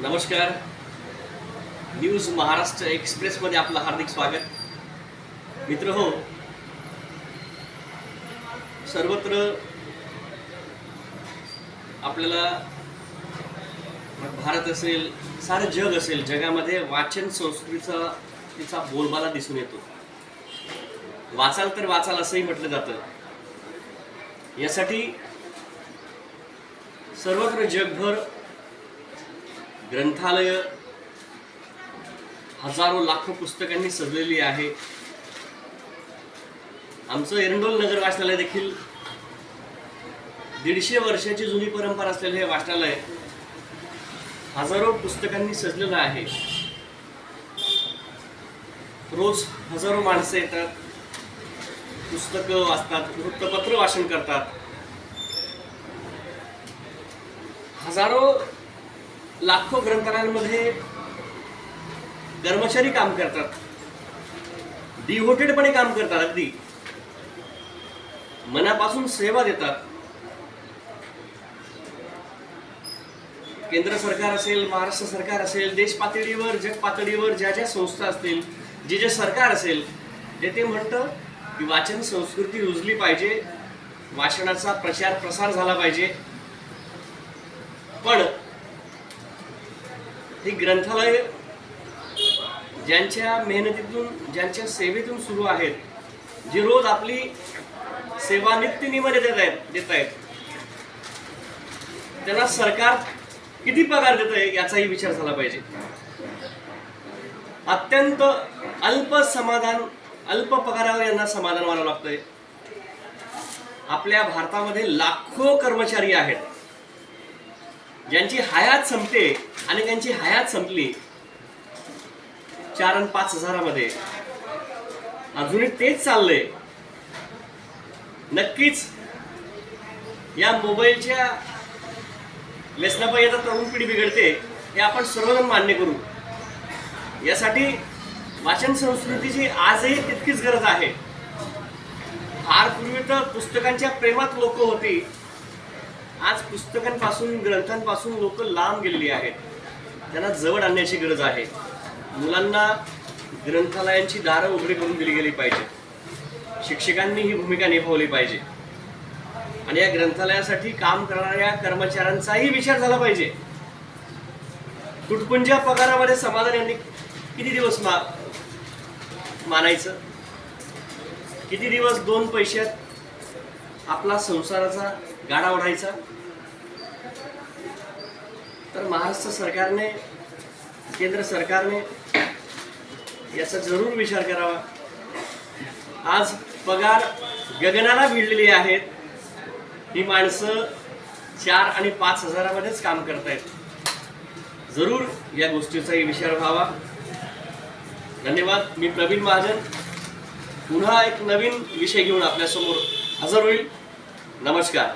नमस्कार. न्यूज महाराष्ट्र एक्सप्रेसमध्ये आपलं हार्दिक स्वागत. मित्र हो सर्वत्र आपल्याला भारत असेल सारं जग असेल जगामध्ये वाचन संस्कृतीचा तिचा बोलबाला दिसून येतो. वाचाल तर वाचाल असंही म्हटलं जातं. यासाठी सर्वत्र जगभर ग्रंथालय हजारो लाखो पुस्तकांनी सजलेली आहे. आमचं एरंडोल नगर वाचनालय देखील दीडशे वर्षाची जुनी परंपरा असलेलं हे वाचनालय हजारो पुस्तकांनी सजलेलं आहे. रोज हजारो माणसं येतात पुस्तकं वाचतात वृत्तपत्र वाचन करतात. हजारो लाखो ग्रंथालयांमध्ये कर्मचारी काम करतात. डिव्होटेडपणे काम करतात अगदी. मनापासून सेवा देतात. केंद्र सरकार असेल महाराष्ट्र सरकार असेल देश पातळीवर जग पातळीवर ज्या ज्या संस्था असतील जे जे सरकार असेल जे ते म्हणतं की वाचन संस्कृती रुजली पाहिजे वाचनाचा प्रचार प्रसार झाला पाहिजे. पण ही ग्रंथालय ज्यांच्या मेहनतीतून ज्यांच्या सेवेतून सुरू आहेत जी रोज आपली सेवा नित्यनियमाने देत आहेत देत आहेत त्यांना सरकार किती पगार देत आहे याचाही विचार झाला पाहिजे. अत्यंत अल्प समाधान अल्प पगारावर यांना समाधान मानावं लागतंय. आपल्या भारतामध्ये लाखो कर्मचारी आहेत. ज्यांची हयात संपते आणि त्यांची हयात संपली चार आणि पाच हजारामध्ये अजूनही तेच चाललंय. नक्कीच या मोबाईलच्या व्यसनापायी आता तरुण पिढी बिघडते हे आपण सर्वजण मान्य करू. यासाठी वाचन संस्कृतीची आजही तितकीच गरज आहे. फार पूर्वी तर पुस्तकांच्या प्रेमात लोक होती. आज पुस्तकांपासून ग्रंथांपासून लोक लांब गेलेली आहेत. त्यांना जवळ आणण्याची गरज आहे. मुलांना ग्रंथालयांची दारं उघडी करून दिली गेली पाहिजे. शिक्षकांनी ही भूमिका निभावली पाहिजे. आणि या ग्रंथालयासाठी काम करणाऱ्या कर्मचाऱ्यांचाही विचार झाला पाहिजे. तुटपुंज्या पगारामध्ये समाधान यांनी किती दिवस मा मानायचं? किती दिवस दोन पैशात आपला संसाराचा गाडा ओढायचा. तर महाराष्ट्र सरकारने केंद्र सरकारने याचा जरूर विचार करावा. आज पगार गगनाला भिडलेली आहेत. ही माणसं चार आणि पाच हजारामध्येच काम करतायत. जरूर या गोष्टीचाही विचार व्हावा. धन्यवाद. मी प्रवीण महाजन. पुन्हा एक नवीन विषय घेऊन आपल्यासमोर हजर होईल नमस्कार